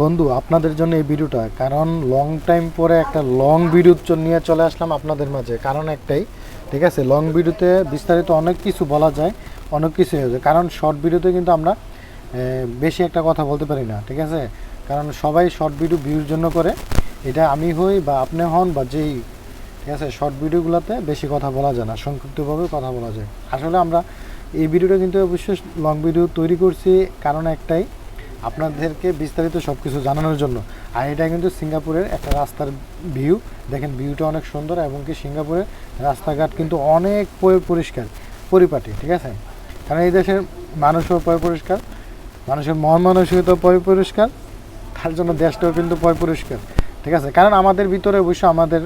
বন্ধু, আপনাদের জন্য এই ভিডিওটা, কারণ লং টাইম পরে একটা লং ভিডিও নিয়ে চলে আসলাম আপনাদের মাঝে। কারণ একটাই, ঠিক আছে? লং ভিডিওতে বিস্তারিত অনেক কিছু বলা যায়, অনেক কিছু হয়ে যায়। কারণ শর্ট ভিডিওতে কিন্তু আমরা বেশি একটা কথা বলতে পারি না, ঠিক আছে? কারণ সবাই শর্ট ভিডিও ভিউর জন্য করে। এটা আমি হই বা আপনি হন বা যেই, ঠিক আছে? শর্ট ভিডিওগুলোতে বেশি কথা বলা যায় না, সংক্ষিপ্তভাবে কথা বলা যায়। আসলে আমরা এই ভিডিওটা কিন্তু অবশ্যই লং ভিডিও তৈরি করছি। কারণ একটাই আপনাদেরকে বিস্তারিত সব কিছু জানানোর জন্য। আর এটা কিন্তু সিঙ্গাপুরের একটা রাস্তার ভিউ দেখেন ভিউটা অনেক সুন্দর এবং কি সিঙ্গাপুরের রাস্তাঘাট কিন্তু অনেক পরি- পরিষ্কার, পরিপাটি, ঠিক আছে? কারণ এই দেশের মানুষও পরিষ্কার, মানুষের মন মানসিকতা পরিষ্কার, তার জন্য দেশটাও কিন্তু পরিষ্কার, ঠিক আছে? কারণ আমাদের ভিতরে অবশ্য আমাদের,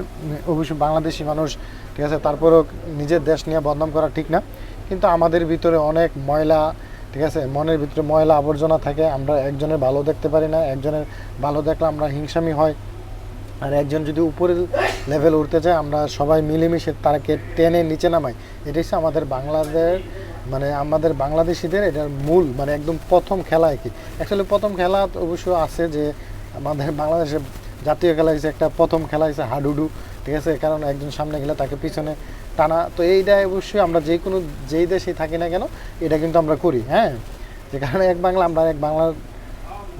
অবশ্য বাংলাদেশি মানুষ, ঠিক আছে? তারপরেও নিজের দেশ নিয়ে বদনাম করা ঠিক না। কিন্তু আমাদের ভিতরে অনেক ময়লা ঠিক আছে? মনের ভিতরে ময়লা আবর্জনা থাকে, আমরা একজনের ভালো দেখতে পারি না, একজনের ভালো দেখলে আমরা হিংসামি হয়। আর একজন যদি উপরের লেভেল উঠতে চায়, আমরা সবাই মিলেমিশে তাকে টেনে নিচে নামাই। এটা হচ্ছে আমাদের বাংলাদেশ মানে আমাদের বাংলাদেশিদের এটার মূল মানে একদম প্রথম খেলা আর কি। অ্যাকচুয়ালি প্রথম খেলা অবশ্য আছে যে আমাদের বাংলাদেশের জাতীয় খেলা হয়েছে একটা, প্রথম খেলা হয়েছে হাডুডু। ঠিক আছে? কারণ একজন সামনে গেলে তাকে পিছনে টানা। তো এইটা অবশ্যই আমরা যে কোনো যেই দেশে থাকি না কেন, এটা কিন্তু আমরা করি হ্যাঁ? যে কারণে এক বাংলা আমরা এক বাংলার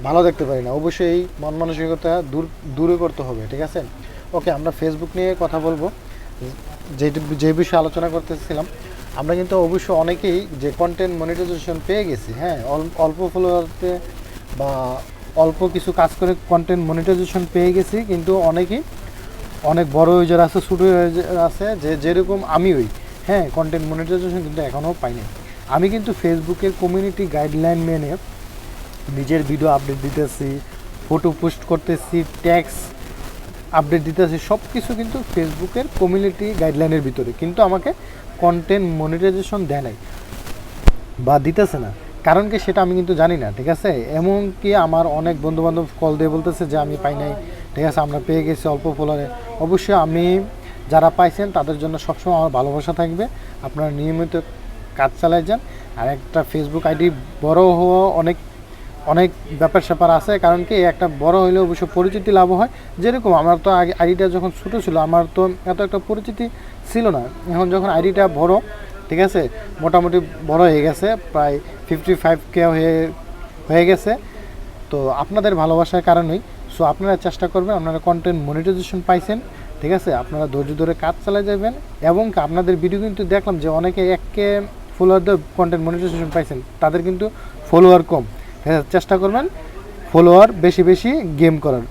ভালো দেখতে পারি না। অবশ্যই এই মন মানসিকতা দূর, দূরে করতে হবে, ঠিক আছে? ওকে, আমরা ফেসবুক নিয়ে কথা বলব। যে যে বিষয়ে আলোচনা করতেছিলাম, আমরা কিন্তু অবশ্য অনেকেই যে কন্টেন্ট মনিটাইজেশন পেয়ে গেছি হ্যাঁ? অল- অল্প ফলোয়ারতে বা অল্প কিছু কাজ করে কন্টেন্ট মনিটাইজেশন পেয়ে গেছি, কিন্তু অনেকেই অনেক বড় ইউজার আছে, ছোটো ইউজার আছে, যে যেরকম আমি ওই হ্যাঁ কন্টেন্ট মনিটাইজেশন কিন্তু এখনও পাইনি। আমি কিন্তু ফেসবুকের কমিউনিটি গাইডলাইন মেনে নিজের ভিডিও আপডেট দিতেছি ফটো পোস্ট করতেছি ট্যাক্স আপডেট দিতেছি সব কিছু কিন্তু ফেসবুকের কমিউনিটি গাইডলাইনের ভিতরে। কিন্তু আমাকে কন্টেন্ট মনিটাইজেশন দেয় নাই বা দিতেছে না। কারণ কি সেটা আমি কিন্তু জানি না, ঠিক আছে? এমনকি আমার অনেক বন্ধু বান্ধব কল দিয়ে বলতেছে যে, আমি পাই নাই। ঠিক আছে, আমরা পেয়ে গেছি অল্প ফলোয়ারে অবশ্যই আমি যারা পাইছেন, তাদের জন্য সবসময় আমার ভালোবাসা থাকবে। আপনারা নিয়মিত কাজ চালাই যান। আর একটা ফেসবুক আইডি বড় হওয়া অনেক অনেক ব্যাপার স্যাপার আছে। কারণ কি, একটা বড় হইলে অবশ্য পরিচিতি লাভ হয়। যেরকম আমার তো আগে আইডিটা যখন ছোটো ছিল, আমার তো এত একটা পরিচিতি ছিল না। এখন যখন আইডিটা বড়, ঠিক আছে, মোটামুটি বড় হয়ে গেছে, প্রায় ফিফটি ফাইভ কে হয়ে হয়ে গেছে। তো আপনাদের ভালোবাসার কারণেই সো আপনারা চেষ্টা করবেন, আপনারা কন্টেন্ট মনিটাইজেশন পাইছেন, ঠিক আছে? আপনারা ধৈর্য ধরে কাজ চালিয়ে যাবেন এবং আপনাদের ভিডিও কিন্তু দেখলাম যে অনেকে এককে ফলোয়ার দিয়ে কন্টেন্ট মনিটাইজেশন পাইছেন, তাদের কিন্তু ফলোয়ার কম। ঠিক আছে? চেষ্টা করবেন ফলোয়ার বেশি বেশি গেম করার।